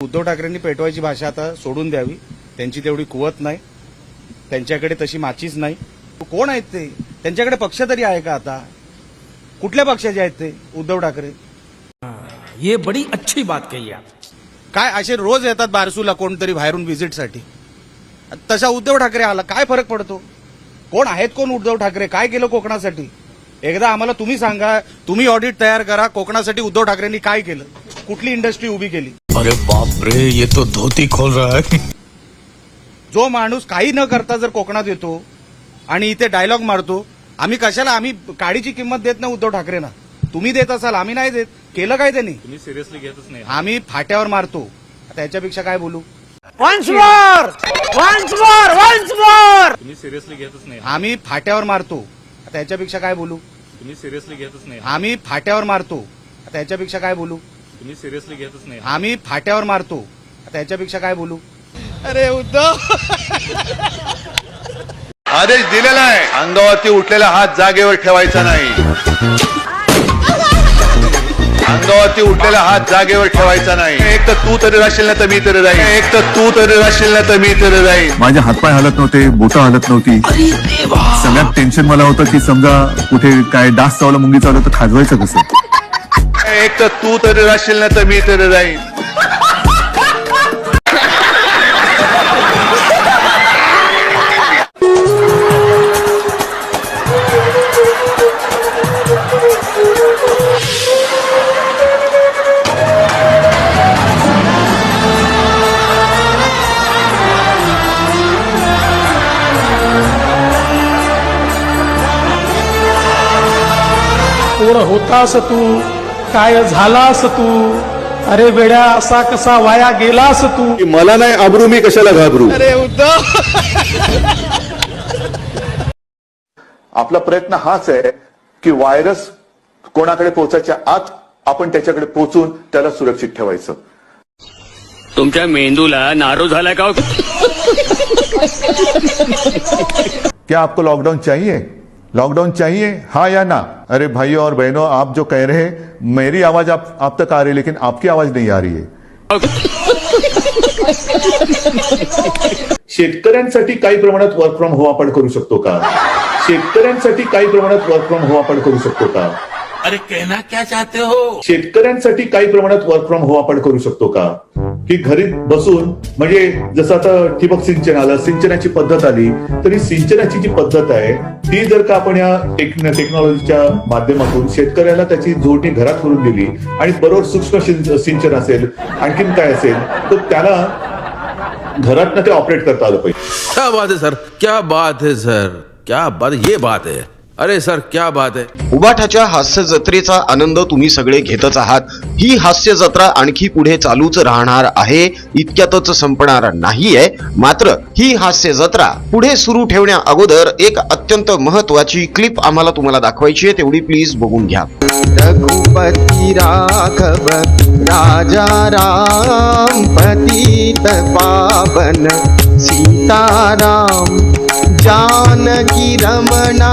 उद्धव ठाकरेंनी पेटवायची भाषा आता सोडून द्यावी. त्यांची तेवढी कुवत नाही. त्यांच्याकडे तशी माचीच नाही. कोण आहेत ते? त्यांच्याकडे पक्ष तरी आहे का आता? कुठल्या पक्षाचे आहेत ते? उद्धव ठाकरे. ये बड़ी अच्छी बात कही आप. काय असे रोज येतात बारसूला कोणतरी बाहेरून व्हिजिटसाठी तसा उद्धव ठाकरे आला काय फरक पडतो? कोण आहेत कोण उद्धव ठाकरे? काय केलं कोकणासाठी? एकदा आम्हाला तुम्ही सांगा तुम्ही ऑडिट तयार करा कोकणासाठी उद्धव ठाकरेंनी काय केलं? कुठली इंडस्ट्री उभी केली? अरे बाप रे ये तो धोती खोल रहा है. जो माणूस काही न करता जर कोकणात येतो आणि इथे डायलॉग मारतो आम्ही कशाला आम्ही काडीची किंमत देत नाही उद्धव ठाकरेंना तुम्ही देत असाल आम्ही नाही देत. केलं काय त्यांनी? तुम्ही सिरियसली घेतच नाही. आम्ही फाट्यावर मारतो. त्याच्यापेक्षा काय बोलू? Once more once more once more तुम्ही सिरियसली घेतच नाही. आम्ही फाट्यावर मारतो. त्याच्यापेक्षा काय बोलू? तुम्ही सिरियसली घेतच नाही. आम्ही फाट्यावर मारतो. त्याच्यापेक्षा काय बोलू? तुम्ही सिरियसली घेतच नाही. आम्ही फाट्यावर मारतो. त्याच्यापेक्षा काय बोलू? अरे उद्धव! आदेश दिलेला आहे. अंगावरती उठलेला हात जागेवर ठेवायचा नाही. अंगावरती उठलेला हात जागेवर ठेवायचा नाही. एक तर तू तरी राहशील ना तर मी तरी राहील. एक तर तू तरी राहशील ना तर मी तरी राहील. माझे हातपाय हलत नव्हते बोटं हलत नव्हती. सगळ्यात टेन्शन मला होतं की समजा कुठे काय डास चावला मुंगी चावलं तर खाजवायचं कसं? एक तर तू तरी राहशील ना तर मी तरी राहील कोण होतास तू काय झालास तू? अरे वेड्या असा कसा वाया गेलास तू? मला नाही आबरू मी कशाला घाबरू? अरे उद्धव! आपला प्रयत्न हाच आहे की व्हायरस कोणाकडे पोहोचायच्या आत आपण त्याच्याकडे पोहोचून त्याला सुरक्षित ठेवायचं. तुमच्या मेंदूला नारो झालाय का हो? क्या आपको लॉकडाउन चाहिए? लॉकडाउन चाहिए? हाँ या ना? अरे भाइयों और बहनों आप जो कह रहे हैं मेरी आवाज आप आप तक आ रही है लेकिन आपकी आवाज नहीं आ रही है। शेतकऱ्यांसाठी काही प्रमाणात वर्क फ्रॉम होम आपण करू शकतो का? शेतकऱ्यांसाठी काही प्रमाणात वर्क फ्रॉम होम आपण करू शकतो का? अरे कहना क्या चाहते हो? शेतकऱ्यांसाठी काही प्रमाणात वर्क फ्रॉम होम आपण करू शकतो का? की घरी बसून म्हणजे जसं आता ठिबक सिंचन आलं सिंचनाची पद्धत आली तरी सिंचनाची जी पद्धत आहे ती जर का आपण या टेक्नॉलॉजीच्या माध्यमातून शेतकऱ्याला त्याची जोडणी घरात करून दिली आणि बरोबर सूक्ष्म सिंचन असेल आणखीन काय असेल तर त्याला घरात ते ऑपरेट करता आलं पाहिजे. क्या बात है सर क्या बात है सर क्या बात ये बात है। अरे सर क्या बात है। उबाठाच्या हास्य जत्रेचा आनंद तुम्ही सगळे घेतच आहात. ही हास्य जत्रा आणखी पुढे चालूच राहणार आहे. इतक्यातच संपणार नाहीये. मात्र ही हास्य जत्रा पुढे सुरू ठेवण्या अगोदर एक अत्यंत महत्वाची क्लिप आम्हाला तुम्हाला दाखवायची आहे. तेवढी प्लीज बघून घ्या. रघुपति राघव राजा राम पतित पावन सीताराम जानकी रमणा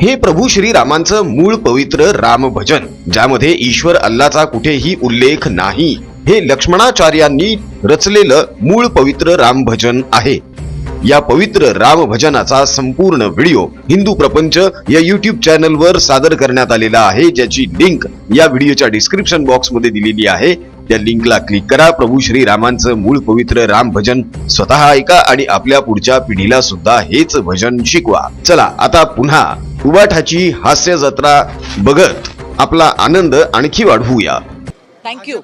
हे प्रभू श्रीरामांचं मूळ पवित्र राम भजन ज्यामध्ये ईश्वर अल्लाचा कुठेही उल्लेख नाही. हे लक्ष्मणाचार्यांनी रचलेलं मूळ पवित्र राम भजन आहे. या पवित्र राम भजनाचा संपूर्ण व्हिडिओ हिंदू प्रपंच या युट्यूब चॅनलवर सादर करण्यात आलेला आहे ज्याची लिंक या व्हिडिओच्या डिस्क्रिप्शन बॉक्समध्ये दिलेली आहे. त्या लिंकला क्लिक करा प्रभू श्री रामांचं मूळ पवित्र राम भजन स्वतः ऐका आणि आपल्या पुढच्या पिढीला सुद्धा हेच भजन शिकवा. चला आता पुन्हा उबाठाची हास्य जत्रा बघत आपला आनंद आणखी वाढवूया. थँक्यू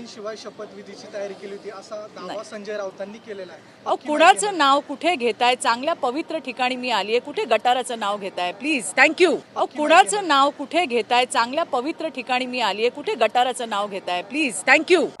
पंच्याऐंशी शपथविधीची तयारी केली होती असा दावा संजय राऊतांनी केलेला आहे. अहो कुणाचं नाव कुठे घेताय? चांगल्या पवित्र ठिकाणी मी आली आहे कुठे गटाराचं नाव घेताय? प्लीज थँक्यू अहो कुणाचं नाव कुठे घेताय? चांगल्या पवित्र ठिकाणी मी आली आहे कुठे गटाराचं नाव घेताय? प्लीज थँक्यू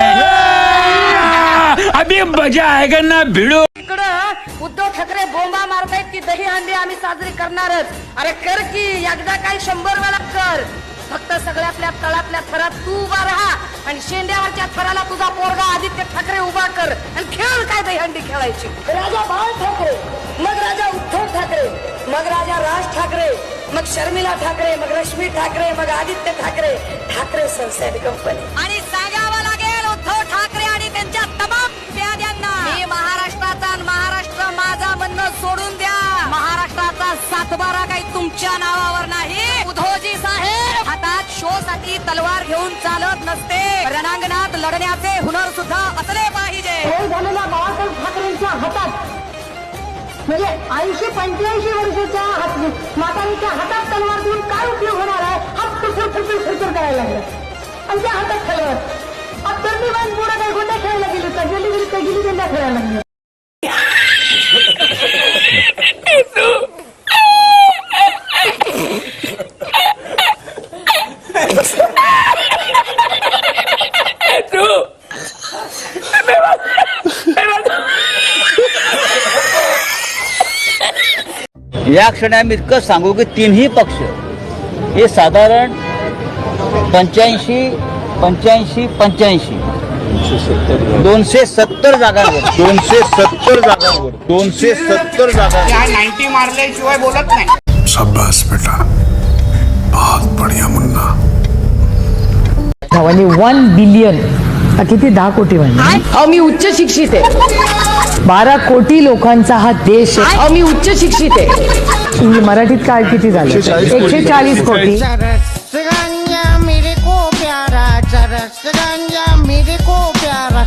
अभी मजा आएगा ना भिड़ो। इकडं उद्धव ठाकरे बोंबा मारतायत की दही हंडी आम्ही साजरी करणारच. अरे कर की एकदा काय शंभर वेळा कर. फक्त सगळ्यातल्या तळातल्या थरात तू उभा राहा आणि शेंड्यावरच्या थराला तुझा पोरगा आदित्य ठाकरे उभा कर आणि खेळ काय दही हंडी खेळायची? राजा बाळ ठाकरे मग राजा उद्धव ठाकरे मग राजा राज ठाकरे मग शर्मिला ठाकरे मग रश्मी ठाकरे मग आदित्य ठाकरे ठाकरे सनसेट कंपनी आणि सांगावं लागेल उद्धव ठाकरे आणि त्यांच्या तमाम प्याद्यांना मी महाराष्ट्राचा आणि महाराष्ट्र माझा म्हणणं सोडून द्या. महाराष्ट्राचा सातबारा काही तुमच्या नावावर नाही. तलवार घेऊन चालत नसते. रणांगणात लढण्याचे हुनर सुद्धा असले पाहिजे. झालेल्या बाळासाहेब ठाकरेंच्या हातात म्हणजे ऐंशी पंच्याऐंशी वर्षाच्या हात म्हातारीच्या हातात तलवार देऊन काय उपयोग होणार आहे? हात फुटून फुटून फुटून करायला लागला. आणि त्या हातात तलवार आता पुढे काय गुंडा खेळायला गेली तर गेली गेली तर गेली गेल्या खेळायला लागली. या क्षणी आम्ही इतकं सांगू की तीनही पक्ष हे साधारण पंच्याऐंशी पंच्याऐंशी पंच्याऐंशी. दोनशे सत्तर जागांवर दोनशे सत्तर जागांवर दोनशे सत्तर जागा नाईन्टी मारल्याशिवाय बोलत नाही. बेटा. बहुत बढ़िया मुन्ना. वन बिलियन किती दहा कोटी अहो मी उच्च शिक्षित आहे. बारा कोटी लोकांचा हा देश आहे. अहो मी उच्च शिक्षित आहे. मराठीत काय किती झालं? एकशे चाळीस कोटी. मेरे को प्यारा चरस गंजा मेरे को प्यारा.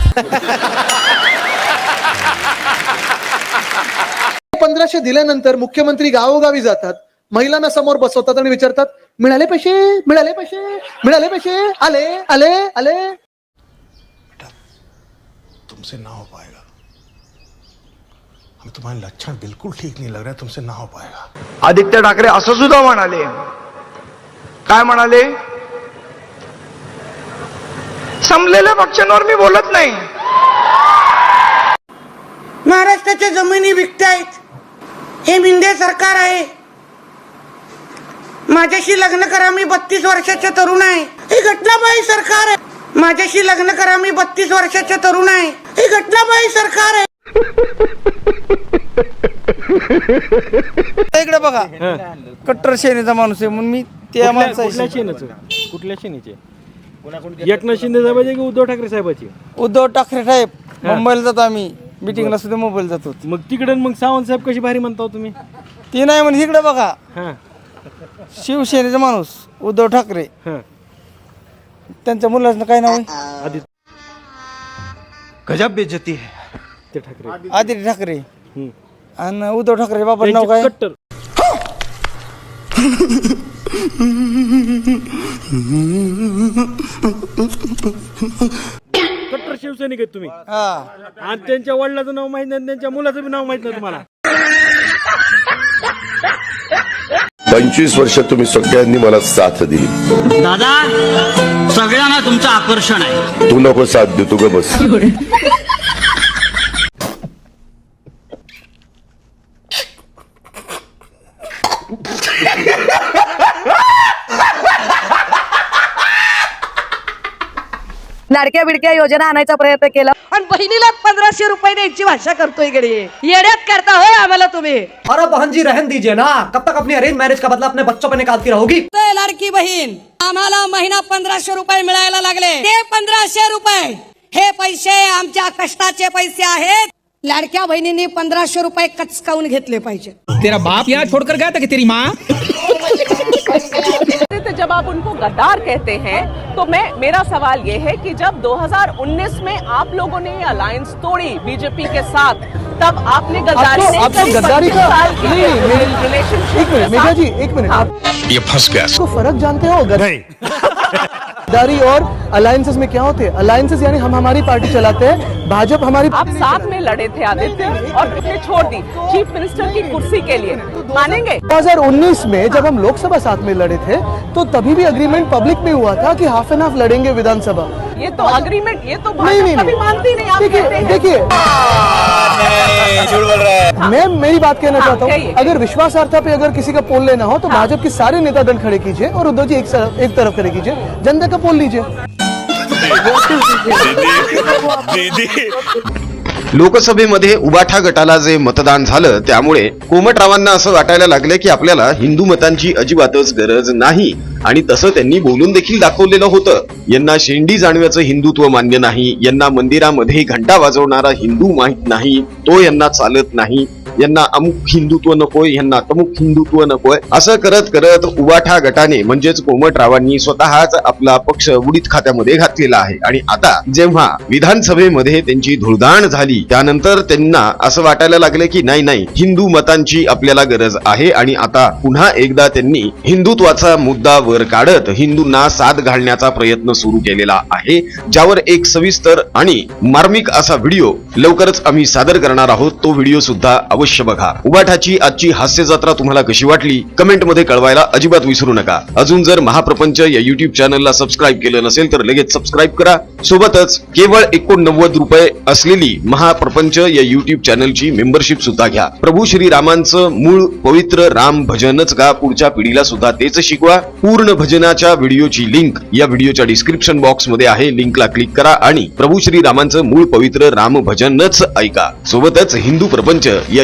पंधराशे दिल्यानंतर मुख्यमंत्री गावोगावी जातात. महिलांना समोर बसवतात आणि विचारतात मिळाले पैसे? मिळाले पैसे? मिळाले पैसे? आले आले आले. तुमसे ना हो पाएगा। हमें तुम्हारे लक्षण बिल्कुल ठीक नहीं लग रहा है तुमसे ना हो पाएगा। आदित्य ठाकरे असं सुद्धा म्हणाले। काय म्हणाले? संपलेल्या पक्षांवर मी बोलत नाही। महाराष्ट्राच्या जमिनी विकतायत. हे मिंदे सरकार आहे. माझ्याशी लग्न करा मी बत्तीस वर्षाच्या तरुण आहे. हे घटनाबाई सरकार आहे. माझ्याशी लग्न करा मी बत्तीस वर्षाच्या तरुण आहे. हे घटनाबाई सरकार आहे. इकडे बघा. कट्टर श्रेणीचा माणूस आहे म्हणून मी त्या माणसाशी कुठल्या शेनीचे? एकनाथ शिंदे साहेबाची की उद्धव ठाकरे साहेबाची? उद्धव ठाकरे साहेब मुंबईला जातो आम्ही. मिटिंगला सुद्धा मोबाईल जातो. मग तिकडे मग सावंत साहेब कशी भारी म्हणता हो तुम्ही? ते नाही म्हणजे इकडे बघा. हा. शिवसेनेचा माणूस उद्धव ठाकरे. हा. त्यांच्या मुलाचं काय नाव आहे? गजब बेजती है. ते ठाकरे. आदित्य ठाकरे. हम्म. आणि उद्धव ठाकरे बाबा नाव त्यांचे काय? कट्टर. कट्टर शिवसैनिक आहेत तुम्ही. हा. आणि त्यांच्या वडिलाचं नाव माहीत नाही आणि त्यांच्या मुलाचं बी नाव माहीत नाही तुम्हाला. पंचवीस वर्ष तुम्ही सगळ्यांनी मला साथ दिली. दादा सगळ्यांना तुमचं आकर्षण आहे. तू नको साथ देऊ तू ग बस. लाडक्या बिडक्या योजना आणायचा प्रयत्न केला. आणि बहिणीला पंधराशे रुपये द्यायची भाषा करतोय इकडे येड्यात करता होय आम्हाला तुम्ही. अरे बहन जी रहन दीजिए ना. कब तक अपनी अरेंज मैरिज का बदला अपने बच्चों पे निकालती रहोगी? लाडकी बहीण आम्हाला महिना पंधराशे रुपये मिळायला लागले. ते पंधराशे रुपये हे पैसे आमच्या कष्टाचे पैसे आहेत. लाडक्या बहिणींनी पंधराशे रुपये कचकावून घेतले पाहिजे तेरा बाप यहाँ छोड़कर गया था कि तेरी माँ? तो जब आप उनको गद्दार कहते हैं तो मैं मेरा सवाल ये है कि जब 2019 में आप लोगों ने अलायंस तोड़ी बीजेपी के साथ तब आपने गद्दारी आपको- तो, आपको गद्दारी का- मिनट मेघा जी एक मिनट। हाँ। आप ये फंस गया फ़र्क जानते हो गद्दारी और अलायंसेस में क्या होते हैं? अलायंसेस यानी हम हमारी पार्टी चलाते हैं भाजपा हमारी आप साथ में लड़े थे आदित्य और कितने छोड़ दी चीफ मिनिस्टर की कुर्सी के लिए। मानेंगे? 2019 में जब हम लोकसभा साथ में लड़े थे तो तभी भी अग्रीमेंट पब्लिक में हुआ था कि हाफ़ एंड हाफ़ लड़ेंगे विधानसभा। ये तो अग्रीमेंट ये तो नहीं नहीं मानती नहीं देखिए हैं। मैं मेरी बात कहना हाँ, चाहता हूँ अगर विश्वासार्हता पे अगर किसी का पोल लेना हो तो भाजपा के सारे नेता दल खड़े कीजिए और उद्धव जी एक, एक तरफ़ खड़े कीजिए। जनता का पोल लीजिए। लोकसभेमध्ये उबाठा गटाला जे मतदान झालं त्यामुळे कोमटरावांना असं वाटायला लागलं की आपल्याला हिंदू मतांची अजिबातच गरज नाही. आणि तसं त्यांनी बोलून देखील दाखवलेलं होतं. यांना शेंडी जाणव्याचं हिंदुत्व मान्य नाही. यांना मंदिरामध्ये घंटा वाजवणारा हिंदू माहीत नाही. तो यांना चालत नाही. यांना अमुक हिंदुत्व नकोय यांना तमुक हिंदुत्व नकोय. असं करत करत उबाठा गटाने म्हणजेच कोमटरावांनी स्वतःच आपला पक्ष उडीत खात्यामध्ये घातलेला आहे. आणि आता जेव्हा विधानसभेमध्ये त्यांची धुळधाण झाली त्यानंतर त्यांना असं वाटायला लागलं की नाही नाही हिंदू मतांची आपल्याला गरज आहे आणि आता पुन्हा एकदा त्यांनी हिंदुत्वाचा मुद्दा वर काढत हिंदूंना साथ घालण्याचा प्रयत्न सुरू केलेला आहे ज्यावर एक सविस्तर आणि मार्मिक असा व्हिडिओ लवकरच आम्ही सादर करणार आहोत. तो व्हिडिओ सुद्धा अवश्य बघा. उबाठाची आजची हास्य जत्रा तुम्हाला कशी वाटली? कमेंटमध्ये कळवायला अजिबात विसरू नका. अजून जर महाप्रपंच या युट्यूब चॅनलला सबस्क्राईब केलं नसेल तर लगेच सबस्क्राईब करा. सोबतच केवळ एकोणनव्वद रुपये असलेली महाप्रपंच या युट्यूब चॅनलची मेंबरशिप सुद्धा घ्या. प्रभू श्री रामांचं मूळ पवित्र राम भजनच का पुढच्या पिढीला सुद्धा तेच शिकवा. पूर्ण भजनाच्या व्हिडिओची लिंक या व्हिडिओच्या डिस्क्रिप्शन बॉक्समध्ये आहे. लिंकला क्लिक करा आणि प्रभू श्री रामांचं मूळ पवित्र राम भजनच ऐका. सोबतच हिंदू प्रपंच या